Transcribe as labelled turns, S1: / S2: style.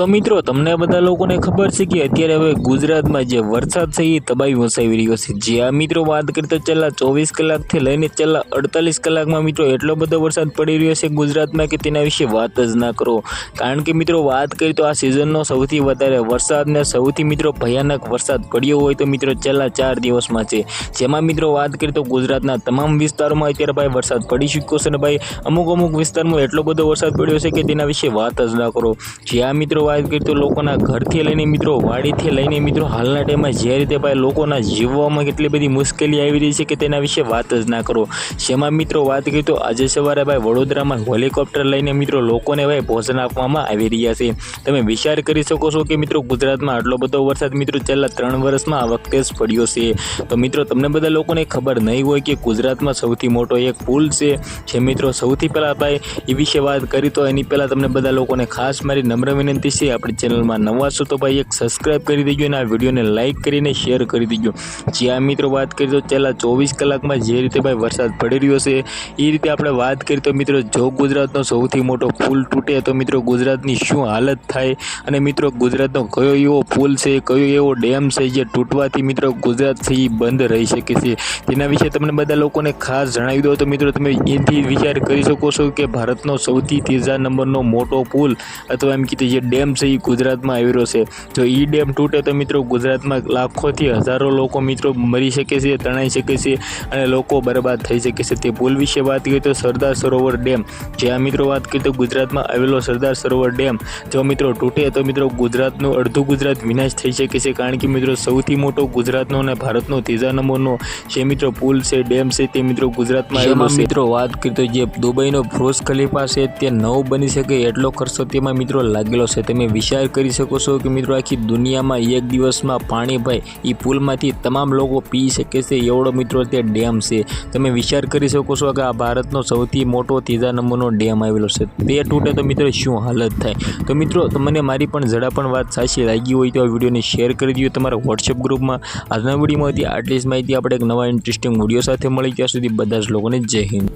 S1: તો મિત્રો, તમને બધા લોકોને ખબર છે કે અત્યારે હવે ગુજરાતમાં જે વરસાદ છે એ તબાહી વસાવી રહ્યો છે. જે આ મિત્રો, વાત કરીએ તો છેલ્લા ચોવીસ કલાકથી લઈને છેલ્લા અડતાલીસ કલાકમાં મિત્રો, એટલો બધો વરસાદ પડી રહ્યો છે ગુજરાતમાં કે તેના વિશે વાત જ ના કરો. કારણ કે મિત્રો, વાત કરીએ તો આ સિઝનનો સૌથી વધારે વરસાદ ને સૌથી મિત્રો, ભયાનક વરસાદ પડ્યો હોય તો મિત્રો, છેલ્લા ચાર દિવસમાં છે. જેમાં મિત્રો, વાત કરીએ તો ગુજરાતના તમામ વિસ્તારોમાં અત્યારે ભાઈ વરસાદ પડી ચૂક્યો છે ને ભાઈ અમુક અમુક વિસ્તારમાં એટલો બધો વરસાદ પડ્યો છે કે તેના વિશે વાત જ ના કરો. જ્યાં મિત્રો વાત કરીએ તો લોકોના ઘરથી લઈને મિત્રો, વાડીથી લઈને મિત્રો, હાલના ટાઈમમાં જે રીતે ભાઈ લોકોના જીવવામાં કેટલી બધી મુશ્કેલી આવી રહી છે કે તેના વિશે વાત જ ના કરો. જેમાં મિત્રો વાત કરીએ તો આજે સવારે ભાઈ વડોદરામાં હેલિકોપ્ટર લઈને મિત્રો લોકોને ભાઈ ભોજન આપવામાં આવી રહ્યા છે. તમે વિચાર કરી શકો છો કે મિત્રો ગુજરાતમાં આટલો બધો વરસાદ મિત્રો છેલ્લા ત્રણ વર્ષમાં આ વખતે જ પડ્યો છે. તો મિત્રો તમને બધા લોકોને ખબર નહીં હોય કે ગુજરાતમાં સૌથી મોટો એક પુલ છે. જે મિત્રો સૌથી પહેલાં ભાઈ એ વિશે વાત કરી તો એની પહેલાં તમને બધા લોકોને ખાસ મારી નમ્ર વિનંતી છે, આપણી ચેનલમાં નવા છો તો ભાઈ એક સબસ્ક્રાઇબ કરી દેજો અને આ વિડીયોને લાઇક કરીને શેર કરી દેજો. જે આ મિત્રો વાત કરીએ તો છેલ્લા ચોવીસ કલાકમાં જે રીતે ભાઈ વરસાદ પડી રહ્યો છે, એ રીતે આપણે વાત કરીએ તો મિત્રો જો ગુજરાતનો સૌથી મોટો પુલ તૂટે તો મિત્રો ગુજરાતની શું હાલત થાય? અને મિત્રો ગુજરાતનો કયો એવો પુલ છે, કયો એવો ડેમ છે જે તૂટવાથી મિત્રો ગુજરાતથી બંધ રહી શકે છે? તેના વિશે તમને બધા લોકોને ખાસ જણાવી દો તો મિત્રો તમે એથી વિચાર કરી શકો છો કે ભારતનો સૌથી ત્રીજા નંબરનો મોટો પુલ અથવા એમ કીધું જે ડેમ છે એ ગુજરાતમાં આવેલો છે. જો એ ડેમ તૂટે તો મિત્રો ગુજરાતમાં લાખોથી હજારો લોકો મિત્રો મરી શકે છે તણાઈ શકે છે અને લોકો બરબાદ થઈ શકે છે. તે પુલ વિશે વાત કરીએ તો સરદાર સરોવર ડેમ. જે આ મિત્રો વાત કરીએ તો ગુજરાતમાં આવેલો સરદાર સરોવર ડેમ. જો મિત્રો તૂટે તો મિત્રો ગુજરાતનું અડધું ગુજરાત વિનાશ થઈ શકે છે. કારણ કે મિત્રો સૌથી મોટો ગુજરાતનો અને ભારતનો ત્રીજા નંબરનો જે મિત્રો પુલ છે ડેમ છે તે મિત્રો ગુજરાતમાં આવેલો છે. મિત્રો વાત કરીએ તો જે દુબઈનો ફ્રોઝ ખલીફા છે તે નવ બની શકે એટલો ખર્ચો તેમાં મિત્રો લાગેલો છે. તમે વિચાર કરી શકો છો કે મિત્રો આખી દુનિયામાં એક દિવસમાં પાણી ભાઈ એ પુલમાંથી તમામ લોકો પી શકે છે. એવડો મિત્રો તે ડેમ છે. તમે વિચાર કરી શકો છો કે આ ભારતનો સૌથી મોટો ત્રીજા નંબરનો ડેમ આવેલો છે. તે તૂટે તો મિત્રો શું હાલત થાય? તો મિત્રો, તમને મારી પણ જરા પણ વાત સાચી લાગી હોય તો આ વિડીયોને શેર કરી દો તમારા વોટ્સએપ ગ્રુપમાં. આજના વિડીયોમાંથી આટલી જ માહિતી. આપણે એક નવા ઇન્ટરેસ્ટિંગ વીડિયો સાથે મળી. ત્યાં સુધી બધા જ લોકોને જય હિન્દ.